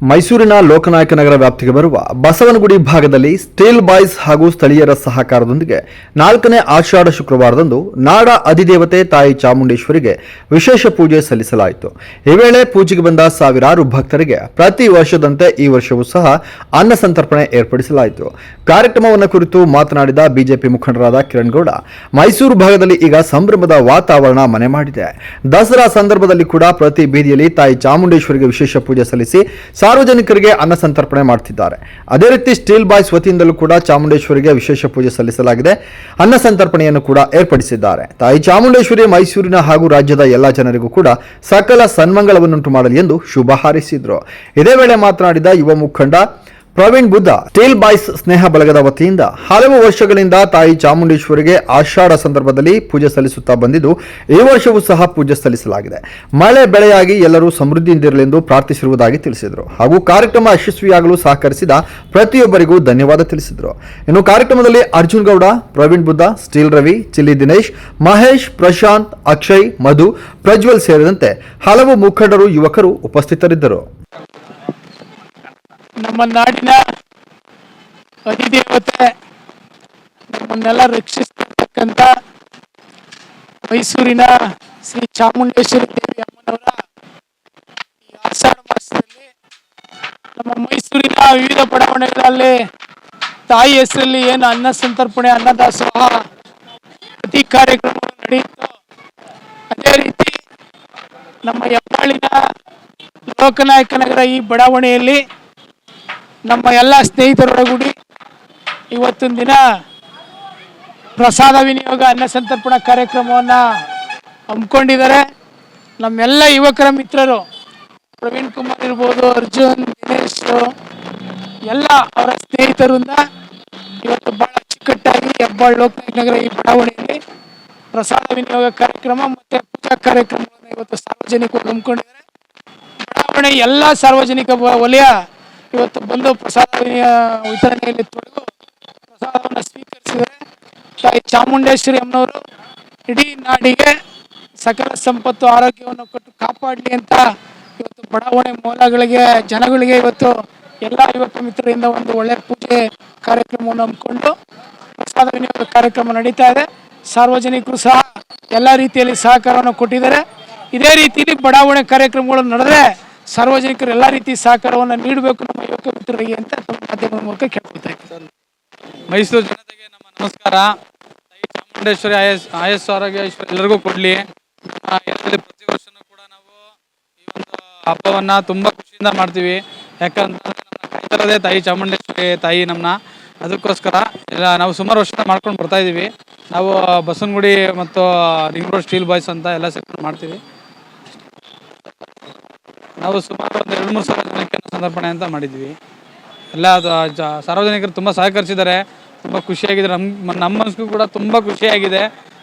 ಮೈಸೂರಿನ ಲೋಕನಾಯಕ ನಗರ ವ್ಯಾಪ್ತಿಗೆ ಬರುವ ಬಸವನಗುಡಿ ಭಾಗದಲ್ಲಿ ಸ್ಟೀಲ್ ಬಾಯ್ಸ್ ಹಾಗೂ ಸ್ಥಳೀಯರ ಸಹಕಾರದೊಂದಿಗೆ ನಾಲ್ಕನೇ ಆಷಾಢ ಶುಕ್ರವಾರದಂದು ನಾಡ ಅಧಿದೇವತೆ ತಾಯಿ ಚಾಮುಂಡೇಶ್ವರಿಗೆ ವಿಶೇಷ ಪೂಜೆ ಸಲ್ಲಿಸಲಾಯಿತು. ಈ ವೇಳೆ ಪೂಜೆಗೆ ಬಂದ ಸಾವಿರಾರು ಭಕ್ತರಿಗೆ ಪ್ರತಿ ವರ್ಷದಂತೆ ಈ ವರ್ಷವೂ ಸಹ ಅನ್ನ ಸಂತರ್ಪಣೆ ಏರ್ಪಡಿಸಲಾಯಿತು. ಕಾರ್ಯಕ್ರಮವನ್ನು ಕುರಿತು ಮಾತನಾಡಿದ ಬಿಜೆಪಿ ಮುಖಂಡರಾದ ಕಿರಣ್ ಗೌಡ ಮೈಸೂರು ಭಾಗದಲ್ಲಿ ಈಗ ಸಂಭ್ರಮದ ವಾತಾವರಣ ಮನೆ ಮಾಡಿದೆ. ದಸರಾ ಸಂದರ್ಭದಲ್ಲಿ ಕೂಡ ಪ್ರತಿ ಬೀದಿಯಲ್ಲಿ ತಾಯಿ ಚಾಮುಂಡೇಶ್ವರಿಗೆ ವಿಶೇಷ ಪೂಜೆ ಸಲ್ಲಿಸಿ ಸಾರ್ವಜನಿಕರಿಗೆ ಅನ್ನ ಸಂತರ್ಪಣೆ ಮಾಡ್ತಿದ್ದಾರೆ. ಅದೇ ರೀತಿ ಸ್ಟೀಲ್ ಬಾಯ್ಸ್ ವತಿಯಿಂದಲೂ ಕೂಡ ಚಾಮುಂಡೇಶ್ವರಿಗೆ ವಿಶೇಷ ಪೂಜೆ ಸಲ್ಲಿಸಲಾಗಿದೆ. ಅನ್ನ ಸಂತರ್ಪಣೆಯನ್ನು ಕೂಡ ಏರ್ಪಡಿಸಿದ್ದಾರೆ. ತಾಯಿ ಚಾಮುಂಡೇಶ್ವರಿ ಮೈಸೂರಿನ ಹಾಗೂ ರಾಜ್ಯದ ಎಲ್ಲ ಜನರಿಗೂ ಕೂಡ ಸಕಲ ಸನ್ಮಂಗಳವನ್ನುಂಟು ಮಾಡಲಿ ಎಂದು ಶುಭ ಹಾರೈಸಿದರು. ಇದೇ ವೇಳೆ ಮಾತನಾಡಿದ ಯುವ ಮುಖಂಡ ಪ್ರವೀಣ್ ಬುದ್ಧ ಸ್ಟೀಲ್ ಬಾಯ್ಸ್ ಸ್ನೇಹ ಬಳಗದ ವತಿಯಿಂದ ಹಲವು ವರ್ಷಗಳಿಂದ ತಾಯಿ ಚಾಮುಂಡೇಶ್ವರಿಗೆ ಆಷಾಢ ಸಂದರ್ಭದಲ್ಲಿ ಪೂಜೆ ಸಲ್ಲಿಸುತ್ತಾ ಬಂದಿದ್ದು, ಈ ವರ್ಷವೂ ಸಹ ಪೂಜೆ ಸಲ್ಲಿಸಲಾಗಿದೆ. ಮಳೆ ಬೆಳೆಯಾಗಿ ಎಲ್ಲರೂ ಸಮೃದ್ಧಿಯಿಂದಿರಲೆಂದು ಪ್ರಾರ್ಥಿಸಿರುವುದಾಗಿ ತಿಳಿಸಿದರು. ಹಾಗೂ ಕಾರ್ಯಕ್ರಮ ಯಶಸ್ವಿಯಾಗಲು ಸಹಕರಿಸಿದ ಪ್ರತಿಯೊಬ್ಬರಿಗೂ ಧನ್ಯವಾದ ತಿಳಿಸಿದರು. ಇನ್ನು ಕಾರ್ಯಕ್ರಮದಲ್ಲಿ ಅರ್ಜುನ್ ಗೌಡ, ಪ್ರವೀಣ್ ಬುದ್ಧ ಸ್ಟೀಲ್ ರವಿ, ಚಿಲ್ಲಿ ದಿನೇಶ್, ಮಹೇಶ್, ಪ್ರಶಾಂತ್, ಅಕ್ಷಯ್, ಮಧು, ಪ್ರಜ್ವಲ್ ಸೇರಿದಂತೆ ಹಲವು ಮುಖಂಡರು, ಯುವಕರು ಉಪಸ್ಥಿತರಿದ್ದರು. ನಮ್ಮ ನಾಡಿನ ಅಧಿದೇವತೆ ನಮ್ಮನ್ನೆಲ್ಲ ರಕ್ಷಿಸ್ತಕ್ಕಂಥ ಮೈಸೂರಿನ ಶ್ರೀ ಚಾಮುಂಡೇಶ್ವರಿ ದೇವಿ ಅಮ್ಮನವರ ಈ ಆಷಾಢ ಮಾಸದಲ್ಲಿ ನಮ್ಮ ಮೈಸೂರಿನ ವಿವಿಧ ಬಡಾವಣೆಗಳಲ್ಲಿ ತಾಯಿ ಹೆಸರಲ್ಲಿ ಏನು ಅನ್ನ ಸಂತರ್ಪಣೆ, ಅನ್ನದಾಸೋಹ ಪ್ರತಿ ಕಾರ್ಯಕ್ರಮ ನಡೆಯಿತು ಅದೇ ರೀತಿ ನಮ್ಮ ಹೆಬ್ಬಾಳಿನ ಲೋಕನಾಯಕ ನಗರ ಈ ಬಡಾವಣೆಯಲ್ಲಿ ನಮ್ಮ ಎಲ್ಲ ಸ್ನೇಹಿತರೊಡಗೂಡಿ ಇವತ್ತಿನ ದಿನ ಪ್ರಸಾದ ವಿನಿಯೋಗ, ಅನ್ನ ಸಂತರ್ಪಣಾ ಕಾರ್ಯಕ್ರಮವನ್ನು ಹಮ್ಮಿಕೊಂಡಿದ್ದಾರೆ. ನಮ್ಮೆಲ್ಲ ಯುವಕರ ಮಿತ್ರರು, ಪ್ರವೀಣ್ ಕುಮಾರ್ ಇರ್ಬೋದು, ಅರ್ಜುನ್, ದಿನೇಶ್ ಎಲ್ಲ ಅವರ ಸ್ನೇಹಿತರಿಂದ ಇವತ್ತು ಬಹಳ ಅಚ್ಚುಕಟ್ಟಾಗಿ ಹೆಬ್ಬಾಳ್ ಲೋಕನಾಯಕ ನಗರ ಈ ಬಡಾವಣೆಯಲ್ಲಿ ಪ್ರಸಾದ ವಿನಿಯೋಗ ಕಾರ್ಯಕ್ರಮ ಮತ್ತೆ ಪೂಜಾ ಕಾರ್ಯಕ್ರಮವನ್ನು ಇವತ್ತು ಸಾರ್ವಜನಿಕವಾಗಿ ಹಮ್ಮಿಕೊಂಡಿದ್ದಾರೆ. ಬಡಾವಣೆ ಎಲ್ಲ ಸಾರ್ವಜನಿಕ ವಲಯ ಇವತ್ತು ಬಂದು ಪ್ರಸಾದ ವಿತರಣೆಯಲ್ಲಿ ತೊಡಗು ಪ್ರಸಾದವನ್ನು ಸ್ವೀಕರಿಸಿದರೆ ತಾಯಿ ಚಾಮುಂಡೇಶ್ವರಿ ಅಮ್ಮನವರು ಇಡೀ ನಾಡಿಗೆ ಸಕಲ ಸಂಪತ್ತು ಆರೋಗ್ಯವನ್ನು ಕೊಟ್ಟು ಕಾಪಾಡಲಿ ಅಂತ ಇವತ್ತು ಬಡಾವಣೆ ಮೂಲಗಳಿಗೆ, ಜನಗಳಿಗೆ ಇವತ್ತು ಎಲ್ಲ ಯುವಕ ಮಿತ್ರರಿಂದ ಒಂದು ಒಳ್ಳೆ ಪೂಜೆ ಕಾರ್ಯಕ್ರಮವನ್ನು ಹಮ್ಮಿಕೊಂಡು ಪ್ರಸಾದ ವಿನಿಯೋಗ ಕಾರ್ಯಕ್ರಮ ನಡೀತಾ ಇದೆ. ಸಾರ್ವಜನಿಕರು ಸಹ ಎಲ್ಲ ರೀತಿಯಲ್ಲಿ ಸಹಕಾರವನ್ನು ಕೊಟ್ಟಿದ್ದಾರೆ. ಇದೇ ರೀತಿಯಲ್ಲಿ ಬಡಾವಣೆ ಕಾರ್ಯಕ್ರಮಗಳು ನಡೆದ್ರೆ ಸಾರ್ವಜನಿಕರು ಎಲ್ಲ ರೀತಿ ಸಹಕಾರವನ್ನು ನೀಡಬೇಕು ನಮ್ಮ ಯುವಕ ಮಿತ್ರರಿಗೆ ಅಂತ ಮಾಧ್ಯಮದ ಮೂಲಕ ಕೇಳ್ಕೊಳ್ತಾ ಮೈಸೂರು ಜನತೆಗೆ ನಮ್ಮ ನಮಸ್ಕಾರ. ಚಾಮುಂಡೇಶ್ವರಿ ಆಯಸ್ ಆಯಸ್ ಆರೋಗ್ಯ ಐಶ್ವರ್ಯ ಎಲ್ಲರಿಗೂ ಕೊಡಲಿ. ಪ್ರತಿ ವರ್ಷನೂ ಕೂಡ ನಾವು ಈ ಒಂದು ಹಬ್ಬವನ್ನು ತುಂಬ ಖುಷಿಯಿಂದ ಮಾಡ್ತೀವಿ. ಯಾಕಂತಂದ್ರೆ ತಾಯಿ ಚಾಮುಂಡೇಶ್ವರಿ ತಾಯಿ ನಮ್ಮನ್ನ ಅದಕ್ಕೋಸ್ಕರ ಎಲ್ಲ ನಾವು ಸುಮಾರು ವರ್ಷ ಮಾಡ್ಕೊಂಡು ಬರ್ತಾ ಇದ್ದೀವಿ ನಾವು ಬಸವನಗುಡಿ ಮತ್ತು ರಿಂಗ್ ರೋಡ್ ಸ್ಟೀಲ್ ಬಾಯ್ಸ್ ಅಂತ ಎಲ್ಲ ಸೆಕ್ಟರ್ ಮಾಡ್ತೀವಿ. ನಾವು ಸುಮಾರು ಒಂದು ಎರಡು ಮೂರು ಸಾವಿರ ಜನಕ್ಕೆ ಸಂದರ್ಪಣೆ ಅಂತ ಮಾಡಿದ್ವಿ. ಎಲ್ಲ ಸಾರ್ವಜನಿಕರು ತುಂಬ ಸಹಕರಿಸಿದ್ದಾರೆ. ತುಂಬ ಖುಷಿಯಾಗಿದೆ. ನಮ್ಮ ನಮ್ಮ ಮನಸ್ಸಿಗೂ ಕೂಡ ತುಂಬ ಖುಷಿಯಾಗಿದೆ.